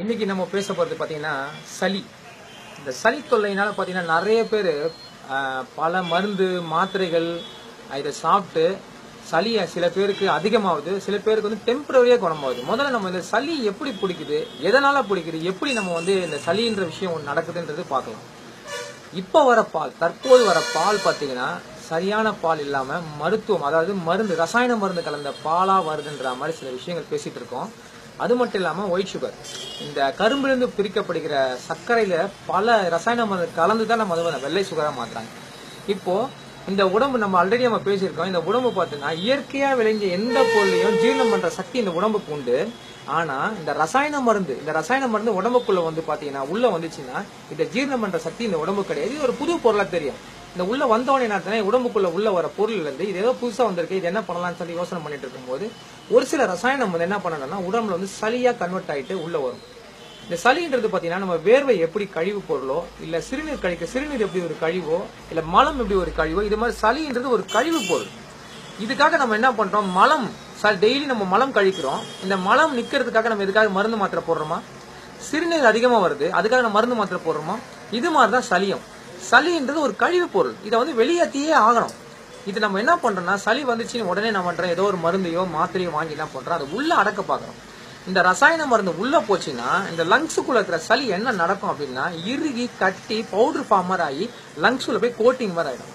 இன்னைக்கு நம்ம பேச போறது பார்த்தீங்கன்னா சளி. இந்த சளி தொல்லைனால பார்த்தீங்கன்னா நிறைய பேர் பல மருந்து மாத்திரைகள் இதை சாப்பிட்டு சளி சில பேருக்கு அதிகமாகுது சில பேருக்கு வந்து டெம்பரரியாக குணமாகுது. முதல்ல நம்ம இந்த சளி எப்படி பிடிக்குது எதனால் பிடிக்குது எப்படி நம்ம வந்து இந்த சளின்ற விஷயம் ஒன்று நடக்குதுன்றது பார்க்கலாம். இப்போ வர பால் தற்போது வர பால் பார்த்தீங்கன்னா சரியான பால் இல்லாமல் மருத்துவம் அதாவது மருந்து ரசாயன மருந்து கலந்த பாலாக வருதுன்ற மாதிரி சில விஷயங்கள் பேசிகிட்டு இருக்கோம். அது மட்டும் இல்லாம ஒயிட் சுகர் இந்த கரும்பிலிருந்து பிரிக்கப்படுகிற சர்க்கரையில பல ரசாயன மருந்து கலந்து தான் நம்ம அதை வெள்ளை சுகராக மாத்துறாங்க. இப்போ இந்த உடம்பு நம்ம ஆல்ரெடி நம்ம பேசியிருக்கோம். இந்த உடம்பு பார்த்தீங்கன்னா இயற்கையா விளைஞ்ச எந்த பொருளையும் ஜீரணம் பண்ற சக்தி இந்த உடம்புக்கு உண்டு. ஆனா இந்த ரசாயன மருந்து இந்த ரசாயன மருந்து உடம்புக்குள்ள வந்து பாத்தீங்கன்னா உள்ள வந்துச்சுன்னா இந்த ஜீரணம் பண்ற சக்தி இந்த உடம்பு கிடையாது. ஒரு புது பொருளா தெரியும். இந்த உள்ள வந்தவொடனே என்ன உடம்புக்குள்ள உள்ள வர பொருள் இருந்து இது ஏதோ புதுசா வந்திருக்கு இது என்ன பண்ணலாம்னு சொல்லி யோசனை பண்ணிட்டு இருக்கும்போது ஒரு சில ரசாயனம் வந்து என்ன பண்ணணும்னா உடம்புல வந்து சளியா கன்வெர்ட் ஆயிட்டு உள்ள வரும். இந்த சளின்றது பாத்தீங்கன்னா நம்ம வேர்வை எப்படி கழிவு பொருளோ இல்ல சிறுநீர் கழிக்க சிறுநீர் எப்படி ஒரு கழிவோ இல்ல மலம் எப்படி ஒரு கழிவோ இது மாதிரி சளின்றது ஒரு கழிவு பொருள். இதுக்காக நம்ம என்ன பண்றோம்? மலம். டெய்லி நம்ம மலம் கழிக்கிறோம். இந்த மலம் நிக்கிறதுக்காக நம்ம எதுக்காக மருந்து மாத்திரை போடுறோமா? சிறுநீர் அதிகமா வருது அதுக்காக நம்ம மருந்து மாத்திரை போடுறோமா? இது மாதிரி தான் சளியம். சளின்றது ஒரு கழிவு பொருள். இதை வந்து வெளியேற்றியே ஆகணும். இது நம்ம என்ன பண்றோம்னா சளி வந்துச்சுன்னு உடனே நான் பண்றேன் ஏதோ ஒரு மருந்தையோ மாத்திரையோ வாங்கி என்ன பண்றோம். அதை உள்ள அடக்க பார்க்குறோம் இந்த ரசாயன மருந்து உள்ள போச்சுன்னா இந்த லங்ஸுக்குள்ள இருக்கிற சளி என்ன நடக்கும் அப்படின்னா இறுகி கட்டி பவுடர் ஃபார்மர் ஆகி லங்ஸுல போய் கோட்டிங் மாதிரி ஆயிடும்.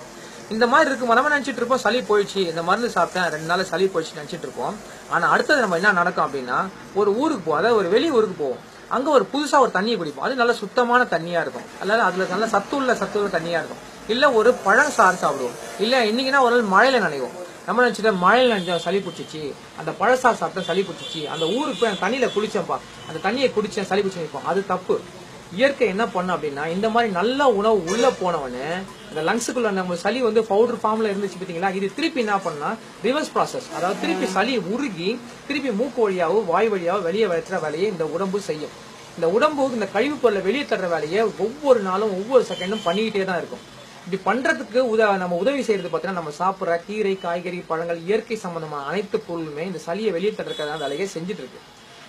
இந்த மாதிரி இருக்கும் நம்ம நினைச்சிட்டு இருப்போம்? சளி போயிடுச்சு இந்த மருந்து சாப்பிட்டேன் ரெண்டு நாள் சளி போயிடுச்சு நினைச்சிட்டு இருப்போம். ஆனா அடுத்தது நம்ம என்ன நடக்கும் அப்படின்னா ஒரு ஊருக்கு போவோம் அதாவது ஒரு வெளி ஊருக்கு போவோம். அங்க ஒரு புதுசா ஒரு தண்ணியை குடிப்போம். அது நல்ல சுத்தமான தண்ணியா இருக்கும். அதாவது அதுல நல்ல சத்து உள்ள சத்து உள்ள தண்ணியா இருக்கும். இல்ல ஒரு பழம் சாறு சாப்பிடுவோம். இல்ல இன்னைக்குன்னா ஒரு நாள் மழையில நனைவோம். நம்ம நினைச்சிட்டு மழையில நினைச்சா சளி பிடிச்சிச்சு அந்த பழசா சாப்பிட்டா சளி பிடிச்சிச்சு அந்த ஊருக்கு போய் அந்த தண்ணியில குளிச்சேன்ப்பா. அந்த தண்ணியை குடிச்சேன் சளி பிடிச்சி நிற்போம் அது தப்பு. இயற்கை என்ன பண்ண அப்படின்னா இந்த மாதிரி நல்ல உணவு உள்ள போனவனே இந்த லங்ஸுக்குள்ள நம்ம சளி வந்து பவுடர் ஃபார்ம்ல இருந்துச்சு பாத்தீங்களா இது திருப்பி என்ன பண்ணா ரிவர்ஸ் ப்ராசஸ் அதாவது திருப்பி சளி உருகி திருப்பி மூக்கு வழியாவோ வாய் வழியாவோ வெளியே வளர்த்துற வேலையை இந்த உடம்பு செய்யும். இந்த உடம்பு இந்த கழிவு பொருளை வெளியே தர்ற வேலையை ஒவ்வொரு நாளும் ஒவ்வொரு செகண்டும் பண்ணிக்கிட்டே தான் இருக்கும். இப்படி பண்றதுக்கு உத நம்ம உதவி செய்யறது பார்த்தீங்கன்னா நம்ம சாப்பிட்ற கீரை காய்கறி பழங்கள் இயற்கை சம்பந்தமான அனைத்து பொருளுமே இந்த சளியை வெளியே தர்றதுக்கான வேலையை செஞ்சுட்டு இருக்கு.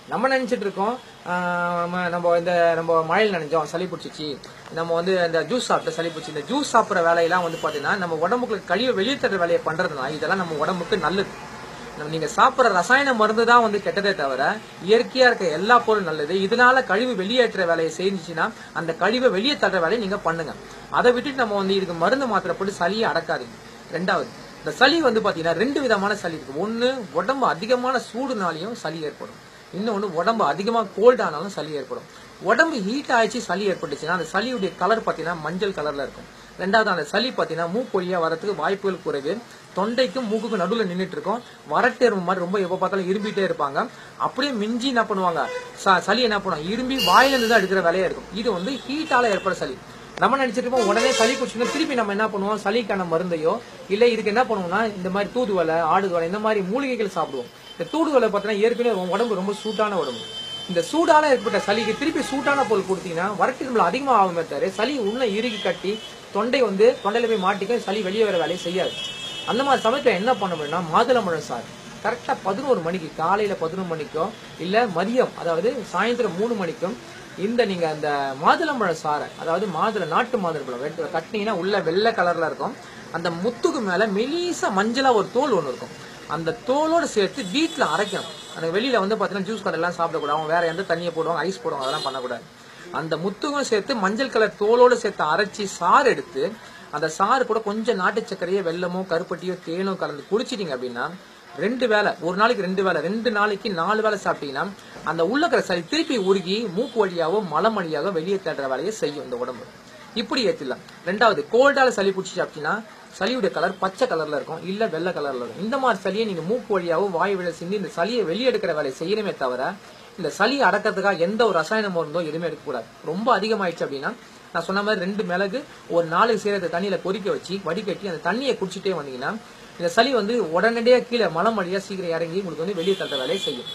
நம்ம நினச்சிட்டு இருக்கோம். நம்ம- நம்ம இந்த நம்ம மழையில் நினைஞ்சோம் சளி பிடிச்சிச்சு. நம்ம வந்து இந்த ஜூஸ் சாப்பிட்ட சளி பிடிச்சி இந்த ஜூஸ் சாப்பிட்ற வேலையெல்லாம் வந்து பார்த்தீங்கன்னா நம்ம உடம்புக்கு கழிவு வெளியே தர்ற வேலையை பண்ணுறதுனா இதெல்லாம் நம்ம உடம்புக்கு நல்லது. நம்ம நீங்கள் சாப்பிட்ற ரசாயன மருந்து தான் வந்து கெட்டதே தவிர இயற்கையாக இருக்க எல்லா பொருளும் நல்லது. இதனால கழிவு வெளியேற்ற வேலையை செஞ்சுச்சுன்னா அந்த கழிவை வெளியே தள்ளுற வேலையை நீங்கள் பண்ணுங்க. அதை விட்டுட்டு நம்ம வந்து இதுக்கு மருந்து மாத்திரை போட்டு சளியை அடக்காதீங்க. ரெண்டாவது இந்த சளி வந்து பார்த்தீங்கன்னா ரெண்டு விதமான சளி இருக்கு. ஒன்று உடம்பு அதிகமான சூடுனாலையும் சளி ஏற்படும். இன்னொன்று உடம்பு அதிகமாக கோல்ட் ஆனாலும் சளி ஏற்படும். உடம்பு ஹீட் ஆயிடுச்சு சளி ஏற்பட்டுச்சுன்னா அந்த சளியுடைய கலர் பார்த்தீங்கன்னா மஞ்சள் கலரில் இருக்கும். ரெண்டாவது அந்த சளி பார்த்தீங்கன்னா மூக்கொழியாக வரத்துக்கு வரதுக்கு வாய்ப்புகள் குறைவு. தொண்டைக்கும் மூக்குக்கும் நடுவில் நின்றுட்டு இருக்கும். வரட்டேர்வு மாதிரி ரொம்ப எப்போ பார்த்தாலும் இரும்பிட்டே இருப்பாங்க. அப்படியே மிஞ்சி என்ன பண்ணுவாங்க? ச- சளி என்ன பண்ணுவாங்க? இரும்பி வாயிலிருந்து தான் எடுக்கிற வேலையாக இருக்கும். இது வந்து ஹீட்டால் ஏற்படுற சளி. நம்ம நினைச்சிட்டு இருப்போம் உடனே சளி குடிச்சுன்னா திருப்பி நம்ம என்ன பண்ணுவோம்? சளிக்கான மருந்தையோ இல்லை இதுக்கு என்ன பண்ணுவோம்னா இந்த மாதிரி தூதுவலை ஆடுதுவலை இந்த மாதிரி மூலிகைகள் சாப்பிடுவோம். இந்த தூடுதலை பார்த்தீங்கன்னா ஏற்கனவே உடம்பு ரொம்ப சூட்டான உடம்பு. இந்த சூடான ஏற்பட்ட சளிக்கு திருப்பி சூட்டான பொருள் கொடுத்தீங்கன்னா வரட்டு அதிகமாக ஆகுமே தவிர சளி உள்ள இறுகி கட்டி தொண்டை வந்து தொண்டையில போய் மாட்டிக்க சளி வெளியே வர வேலையை செய்யாது. அந்த மாதிரி சமயத்தில் என்ன பண்ண முடியும்னா மாதுளம்பழம் சாறு. கரெக்டாக பதினோரு மணிக்கு காலையில் பதினொரு மணிக்கோ இல்லை மதியம் அதாவது சாயந்தரம் மூணு மணிக்கும் இந்த நீங்கள் அந்த மாதுளம்பழம் சாறை அதாவது மாதுளை நாட்டு மாதுளம்பழம் வெட்டு கட்டினீங்கன்னா உள்ள வெள்ளை கலரில் இருக்கும். அந்த முத்துக்கு மேலே மெலிசா மஞ்சளாக ஒரு தோல் ஒன்று இருக்கும். அந்த தோலோடு சேர்த்து வீட்டில் அரைக்கணும். அந்த வெளியில் வந்து பார்த்தீங்கன்னா ஜூஸ் கடையெல்லாம் சாப்பிடக்கூடாது அவங்க வேறு எந்த தண்ணியை போடுவாங்க ஐஸ் போடுவாங்க அதெல்லாம் பண்ணக்கூடாது. அந்த முத்துக்கும் சேர்த்து மஞ்சள் கலர் தோலோடு சேர்த்து அரைச்சி சாறு எடுத்து அந்த சாறு கூட கொஞ்சம் நாட்டு சர்க்கரையோ வெல்லமோ கருப்பட்டியோ தேனோ கலந்து குடிச்சிட்டிங்க அப்படின்னா ரெண்டு வேளை ஒரு நாளைக்கு ரெண்டு வேளை ரெண்டு நாளைக்கு நாலு வேளை சாப்பிட்டீங்கன்னா அந்த உள்ளக்கிற சளி திருப்பி உருகி மூக்கு வழியாவோ மலம் வழியாகவோ வெளியே தேடுற வேலையை செய்யும் இந்த உடம்பு. இப்படி ஏற்றிடலாம் ரெண்டாவது கோல்டால் சளி பிடிச்சி அப்படின்னா சளியுடைய கலர் பச்சை கலரில் இருக்கும் இல்லை வெள்ளை கலரில் இருக்கும். இந்த மாதிரி சளியை நீங்கள் மூக்கு வழியாகவும் வாய் வழியா சிந்தி இந்த சளியை வெளியே எடுக்கிற வேலையை செய்யணுமே தவிர இந்த சளி அடக்கிறதுக்காக எந்த ஒரு ரசாயன மருந்தோ எதுவுமே எடுக்கக்கூடாது. ரொம்ப அதிகமாயிடுச்சு அப்படின்னா நான் சொன்ன மாதிரி ரெண்டு மிளகு ஒரு நாலு சீரகத்தை தண்ணியில் கொதிக்க வச்சு வடிகட்டி அந்த தண்ணியை குடிச்சிட்டே வந்தீங்கன்னா இந்த சளி வந்து உடனடியா கீழே மலம் வழியாக சீக்கிரம் இறங்கி உங்களுக்கு வந்து வெளியே தள்ளுற வேலையை செய்யும்.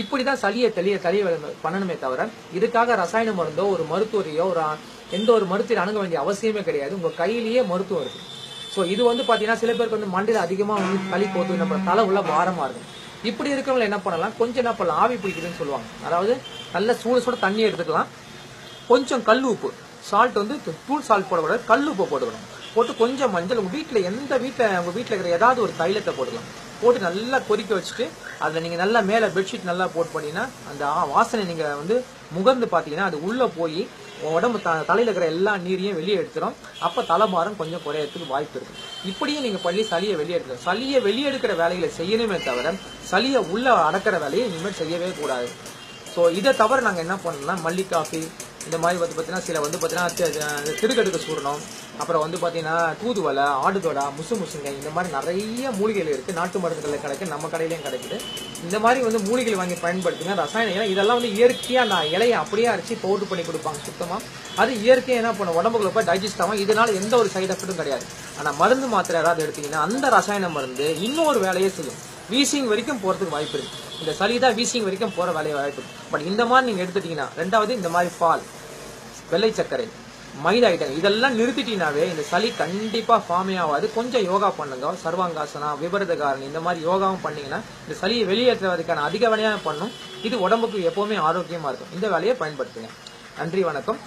இப்படிதான் சளியை தெளிய தெளிய பண்ணணுமே தவிர இதுக்காக ரசாயன மருந்தோ ஒரு மருத்துவரையோ ஒரு எந்த ஒரு மருத்துவரை அணுக வேண்டிய அவசியமே கிடையாது. உங்க கையிலேயே மருத்துவம் இருக்கு. ஸோ இது வந்து பாத்தீங்கன்னா சில பேருக்கு வந்து மண்டியில் அதிகமா வந்து களி கோத்து நம்ம தலை உள்ள பாரமா இருக்கும் இப்படி இருக்கிறவங்க என்ன பண்ணலாம்? கொஞ்சம் என்ன பண்ணலாம்? ஆவி பிடிக்குதுன்னு சொல்லுவாங்க. அதாவது நல்ல சூடு சூட தண்ணி எடுத்துக்கலாம். கொஞ்சம் கல் உப்பு. சால்ட் வந்து தூள் சால்ட் போடக்கூடாது கல் உப்பு போட்டுக்கணும். போட்டு கொஞ்சம் மஞ்சள் உங்க வீட்டில் எந்த வீட்டில் உங்க வீட்டில் இருக்கிற ஏதாவது ஒரு தைலத்தை போட்டுக்கலாம். போட்டு நல்லா கொதிக்க வச்சுட்டு அதை நீங்கள் நல்லா மேலே பெட்ஷீட் நல்லா போட்டு பண்ணீங்கன்னா அந்த வாசனை நீங்கள் வந்து முகர்ந்து பார்த்தீங்கன்னா அது உள்ளே போய் உடம்பு த- தலையில் இருக்கிற எல்லா நீரையும் வெளியே எடுத்துரும். அப்போ தலைபாரம் கொஞ்சம் குறையறதுக்கு வாய்ப்பு இருக்குது இப்படியே நீங்கள் பண்ணி சளியை வெளியே எடுக்கணும். சளியை வெளியே எடுக்கிற வேலைகளை செய்யணுமே தவிர சளியை உள்ளே அடக்கிற வேலையை இனிமேல் செய்யவே கூடாது. ஸோ இதை தவிர நாங்கள் என்ன பண்ணோம்னா மல்லி காஃபி இந்த மாதிரி வந்து பார்த்தீங்கன்னா சில வந்து பார்த்தீங்கன்னா திருக்கடுக்கு சூரணம் அப்புறம் வந்து பார்த்தீங்கன்னா தூதுவலை ஆடுதோடா முசு முசுங்க இந்த மாதிரி நிறைய மூலிகைகள் இருக்குது நாட்டு மருந்துகளில் கிடைக்கு நம்ம கடையிலையும் கிடைக்குது. இந்த மாதிரி வந்து மூலிகைகள் வாங்கி பயன்படுத்துங்க. ரசாயனம் ஏன்னா இதெல்லாம் வந்து இயற்கையாக நான் இலையை அப்படியே அரைச்சி பவுடர் பண்ணி கொடுப்பாங்க சுத்தமாக அது இயற்கையாக என்ன பண்ணும்? உடம்புக்குள்ள போய் டைஜஸ்ட் ஆகும். இதனால் எந்த ஒரு சைடு எஃபெக்ட்டும் கிடையாது. ஆனால் மருந்து மாத்திரை யாராவது எடுத்தீங்கன்னா அந்த ரசாயன மருந்து இன்னொரு வேலையே செய்யும். வீசிங் வரைக்கும் போகிறதுக்கு வாய்ப்பு இருக்குது இந்த சளி தான் வீசிங் வரைக்கும் போகிற வேலையை வாய்ப்பு. பட் இந்த மாதிரி நீங்கள் எடுத்துட்டீங்கன்னா ரெண்டாவது இந்த மாதிரி பால் வெள்ளை சர்க்கரை மைதா ஐட்டம் இதெல்லாம் நிறுத்திட்டீங்கனாவே இந்த சளி கண்டிப்பாக ஃபார்மே ஆகாது. கொஞ்சம் யோகா பண்ணுங்க. சர்வாங்காசனா விபரதகாரணி இந்த மாதிரி யோகாவும் பண்ணீங்கன்னா இந்த சளியை வெளியேற்றுவதற்கான அதிக வேலையாக பண்ணும். இது உடம்புக்கு எப்போவுமே ஆரோக்கியமாக இருக்கும். இந்த வேலையை பயன்படுத்துங்க. நன்றி வணக்கம்.